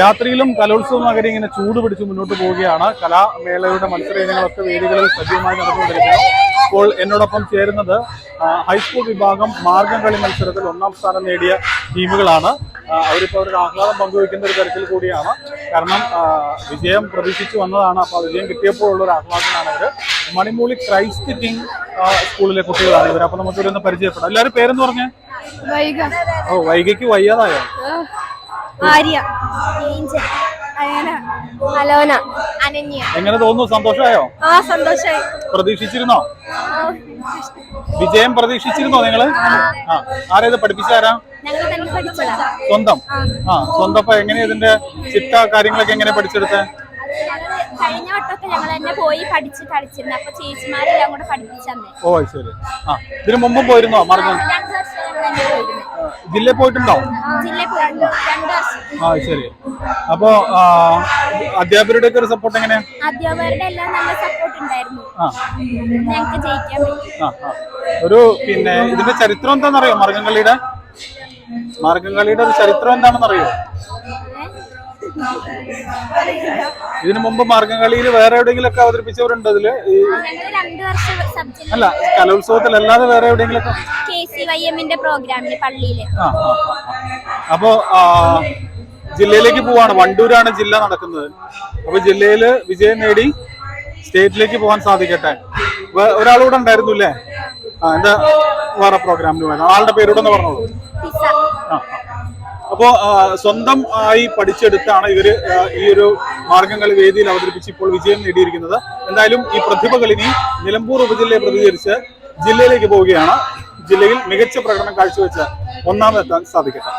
രാത്രിയിലും കലോത്സവ നഗരി ഇങ്ങനെ ചൂട് പിടിച്ച് മുന്നോട്ട് പോവുകയാണ്. കലാമേളയുടെ മത്സര ഇനങ്ങളൊക്കെ വേദികളിൽ സജീവമായി നടന്നുകൊണ്ടിരിക്കുന്നു. ഇപ്പോൾ എന്നോടൊപ്പം ചേരുന്നത് ഹൈസ്കൂൾ വിഭാഗം മാർഗം കളി മത്സരത്തിൽ ഒന്നാം സ്ഥാനം നേടിയ ടീമുകളാണ്. അവരിപ്പോൾ അവരുടെ ആഹ്ലാദം പങ്കുവയ്ക്കുന്ന ഒരു തരത്തിൽ കൂടിയാണ്. കാരണം വിജയം പ്രതീക്ഷിച്ചു വന്നതാണ്. അപ്പോൾ ആ വിജയം കിട്ടിയപ്പോഴുള്ള ഒരു ആഹ്ലാദമാണ് അവർ മണിമൂളി ക്രൈസ്റ്റ് കിങ് സ്കൂളിലെ കുട്ടികളാണ് ഇവർ അപ്പോൾ നമുക്ക് ഇവരൊന്ന് പരിചയപ്പെടാം. എല്ലാവരും പേരെന്ന് പറഞ്ഞേ? ഓ വൈകിക്ക് വയ്യാതായോ? ആര്യ ഏഞ്ചൽ അയന അലോന അനന്യ. എങ്ങനെ തോന്നുന്നു? സന്തോഷമായോ ആ സന്തോഷായി. പ്രതീക്ഷിച്ചിരുന്നോ? വിജയം പ്രതീക്ഷിച്ചിരുന്നോ നിങ്ങൾ? ആ. ആരേത് പഠിപ്പിച്ചാരാ? ഞങ്ങൾ തന്നെ പഠിച്ചതാ. സ്വന്തം. ആ. സ്വന്തം അപ്പൊ എങ്ങനെയാ ഇതിന്റെ ചിട്ട കാര്യങ്ങളൊക്കെ എങ്ങനെ പഠിച്ചെടുത്തേ? കഴിഞ്ഞ വട്ടമൊക്കെ ഞങ്ങൾ തന്നെ പോയി പഠിച്ച് കളിച്ചിരുന്നു അപ്പൊ ചേച്ചിമാരെല്ലാം കൂടെ പഠിപ്പിച്ചു ഓ ശരി. ആ ഇതിനു മുമ്പും പോയിരുന്നോ? മാർഗം ജില്ലയിൽ പോയിട്ടുണ്ടോ? ആ ശരി. അപ്പോ അധ്യാപകരുടെ ഒക്കെ ഒരു സപ്പോർട്ട് എങ്ങനെയാ അധ്യാപകരുടെ എല്ലാം നല്ല സപ്പോർട്ട് ഉണ്ടായിരുന്നു. ഞങ്ങൾക്ക് ജയിക്കാൻ ആ ആ. ഒരു പിന്നെ ഇതിന്റെ ചരിത്രം എന്താണെന്നറിയോ? മാർഗംകളിയുടെ മാർഗംകളിയുടെ ഒരു ചരിത്രം എന്താണെന്നറിയോ? ഇതിനു മുമ്പ് മാർഗംകളിയിൽ വേറെ എവിടെയെങ്കിലും ഒക്കെ അവതരിപ്പിച്ചവരുണ്ട് അതിൽ അല്ല കലോത്സവത്തിൽ അല്ലാതെ വേറെ എവിടെയെങ്കിലും ഒക്കെ പ്രോഗ്രാമിൽ പള്ളിയിൽ. അപ്പോ ജില്ലയിലേക്ക് പോവാണ്. വണ്ടൂരാണ് ജില്ല നടക്കുന്നത്. അപ്പൊ ജില്ലയിൽ വിജയം നേടി സ്റ്റേറ്റിലേക്ക് പോകാൻ സാധിക്കട്ടെ. ഒരാളൂടെ ഉണ്ടായിരുന്നു അല്ലേ? ആ എന്താ വേറെ പ്രോഗ്രാമിന് വേണം ആളുടെ പേരൂടെ പറഞ്ഞോളൂ. ആ, ആ. അപ്പോ സ്വന്തം ആയി പഠിച്ചെടുത്താണ് ഇവർ ഈ ഒരു മാർഗങ്ങൾ വേദിയിൽ അവതരിപ്പിച്ച് ഇപ്പോൾ വിജയം നേടിയിരിക്കുന്നത് എന്തായാലും ഈ പ്രതിഭകൾ ഇനി നിലമ്പൂർ ഉപജില്ലയെ പ്രതികരിച്ച് ജില്ലയിലേക്ക് പോവുകയാണ് ജില്ലയിൽ മികച്ച പ്രകടനം കാഴ്ചവെച്ച് ഒന്നാമതെത്താൻ സാധിക്കട്ടെ